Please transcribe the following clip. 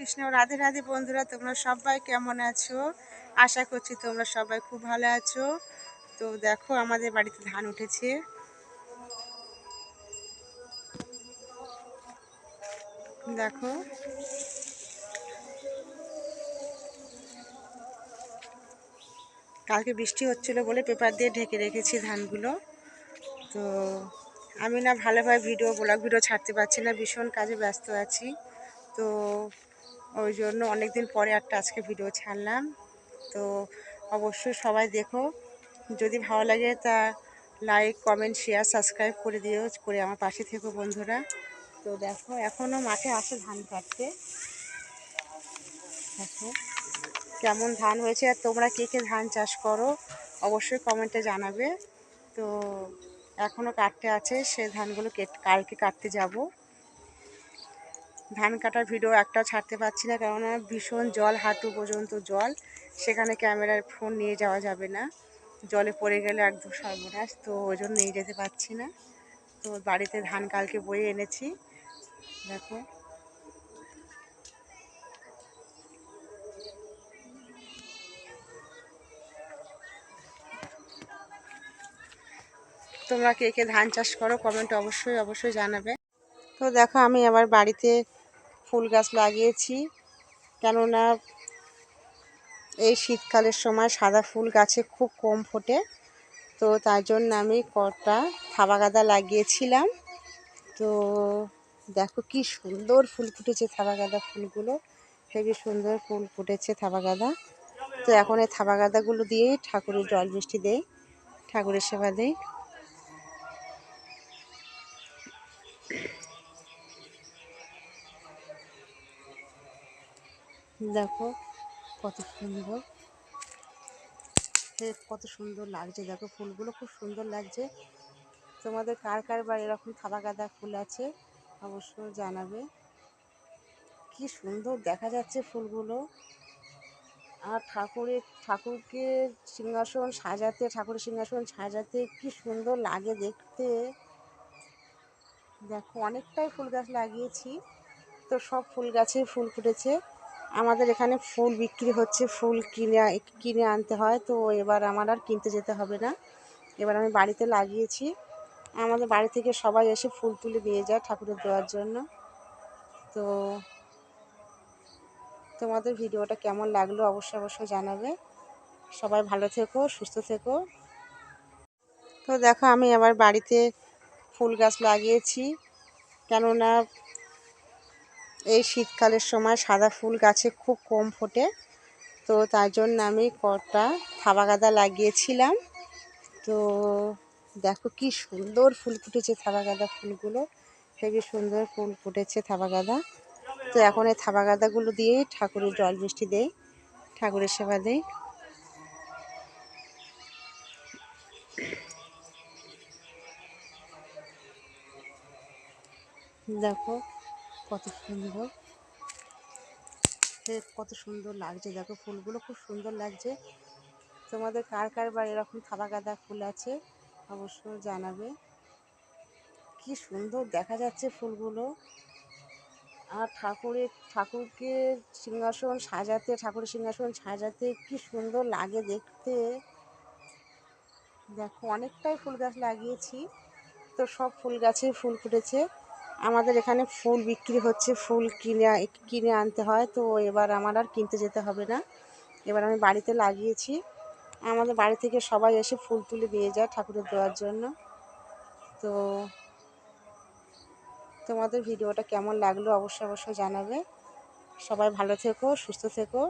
কৃষ্ণ রাধে রাধে বন্ধুরা, তোমরা সবাই কেমন আছো? আশা করছি তোমরা সবাই খুব ভালো আছো। তো দেখো, আমাদের বাড়িতে ধান উঠেছে। দেখো। কালকে বৃষ্টি হচ্ছিল বলে পেপার দিয়ে ঢেকে রেখেছি ধানগুলো। তো আমি না ভালোভাবে ভিডিও, ব্লগ, ভিডিও ছাড়তে পারছি না, ভীষণ কাজে ব্যস্ত আছি। তো ওই জন্য অনেক দিন পরে একটা আজকে ভিডিও ছাড়লাম। তো অবশ্যই সবাই দেখো। যদি ভালো লাগে তা লাইক কমেন্ট শেয়ার সাবস্ক্রাইব করে দিও, করে আমার পাশে থেকো বন্ধুরা। তো দেখো এখনও মাঠে আসে ধান কাটতে। দেখো, কেমন ধান হয়েছে আর তোমরা কে কে ধান চাষ করো অবশ্যই কমেন্টে জানাবে। তো এখনও কাটতে আছে, সে ধানগুলো কালকে কাটতে যাব। ধান কাটার ভিডিও একটাও ছাড়তে পারছি না, কেননা ভীষণ জল, হাঁটু পর্যন্ত জল। সেখানে ক্যামেরার ফোন নিয়ে যাওয়া যাবে না। জলে পড়ে গেলে একদম সর্বনাশ, তো ওই জন্য নিয়ে যেতে পারছি না। তো বাড়িতে ধান কালকে বয়ে এনেছি। দেখো। তোমরা কে কে ধান চাষ করো কমেন্ট অবশ্যই অবশ্যই জানাবে। তো দেখো, আমি আবার বাড়িতে ফুল গাছ লাগিয়েছি। কেননা এই শীতকালের সময় সাদা ফুল গাছে খুব কম ফোটে। তো তার জন্য আমি কটা থাবা গাদা লাগিয়েছিলাম। তো দেখো কি সুন্দর ফুল ফুটেছে থাবা গাদা ফুলগুলো। হেবি সুন্দর ফুল ফুটেছে থাবা গাদা। তো এখন এই থাবা গাদাগুলো দিয়েই ঠাকুরের জল বৃষ্টি দেয় ঠাকুরের সেবা দেয় দেখো কত সুন্দর। কত সুন্দর লাগছে। দেখো ফুলগুলো খুব সুন্দর লাগছে। তোমাদের কার কার বা এরকম থাবা গাঁদা ফুল আছে অবশ্য জানাবে। কি সুন্দর দেখা যাচ্ছে ফুলগুলো। আর ঠাকুরের ঠাকুরকে সিংহাসন সাজাতে, ঠাকুরের সিংহাসন সাজাতে কি সুন্দর লাগে দেখতে। দেখো অনেকটাই ফুল গাছ লাগিয়েছি। তো সব ফুল গাছে ফুল ফুটেছে। আমাদের এখানে ফুল বিক্রি হচ্ছে, ফুল কিনে কিনে আনতে হয়, তো এবার আমার আর কিনতে যেতে হবে না। এবার আমি বাড়িতে লাগিয়েছি। আমাদের বাড়ি থেকে সবাই এসে ফুল তুলে নিয়ে যায় ঠাকুরের দেওয়ার জন্য। তো তোমাদের ভিডিওটা কেমন লাগল অবশ্যই অবশ্যই জানাবে। সবাই ভালো থেকো, সুস্থ থেকো। তো দেখো আমি আবার বাড়িতে ফুল গাছ লাগিয়েছি। কেননা এই শীতকালের সময় সাদা ফুল গাছে খুব কম ফোটে। তো তার জন্য আমি কটা থাবা গাঁদা লাগিয়েছিলাম। তো দেখো কি সুন্দর ফুল ফুটেছে থাবা গাদা ফুলগুলো। হেবি সুন্দর ফুল ফুটেছে থাবা গাদা। তো এখন এই থাবা গাদাগুলো দিয়েই ঠাকুরের জল বৃষ্টি দেয় ঠাকুরের সেবা দেয় দেখো কত সুন্দর। কত সুন্দর লাগছে। দেখো ফুলগুলো খুব সুন্দর লাগছে। তোমাদের কার কার বা এরকম থাবা গাঁদা ফুল আছে, অবশ্য জানাবে। কি সুন্দর দেখা যাচ্ছে ফুলগুলো। আর ঠাকুরের ঠাকুরকে সিংহাসন সাজাতে, ঠাকুরের সিংহাসন সাজাতে কি সুন্দর লাগে দেখতে। দেখো, অনেকটাই ফুল গাছ লাগিয়েছি। তো সব ফুল গাছে ফুল ফুটেছে। আমাদের এখানে ফুল বিক্রি হচ্ছে, ফুল কিনে কিনে আনতে হয়, তো এবার আমার আর কিনতে যেতে হবে না। এবার আমি বাড়িতে লাগিয়েছি। আমাদের বাড়ি থেকে সবাই এসে ফুল তুলে দিয়ে যায় ঠাকুরের দেওয়ার জন্য। তো তোমাদের ভিডিওটা কেমন লাগল অবশ্যই অবশ্যই জানাবে। সবাই ভালো থেকো, সুস্থ থেকো।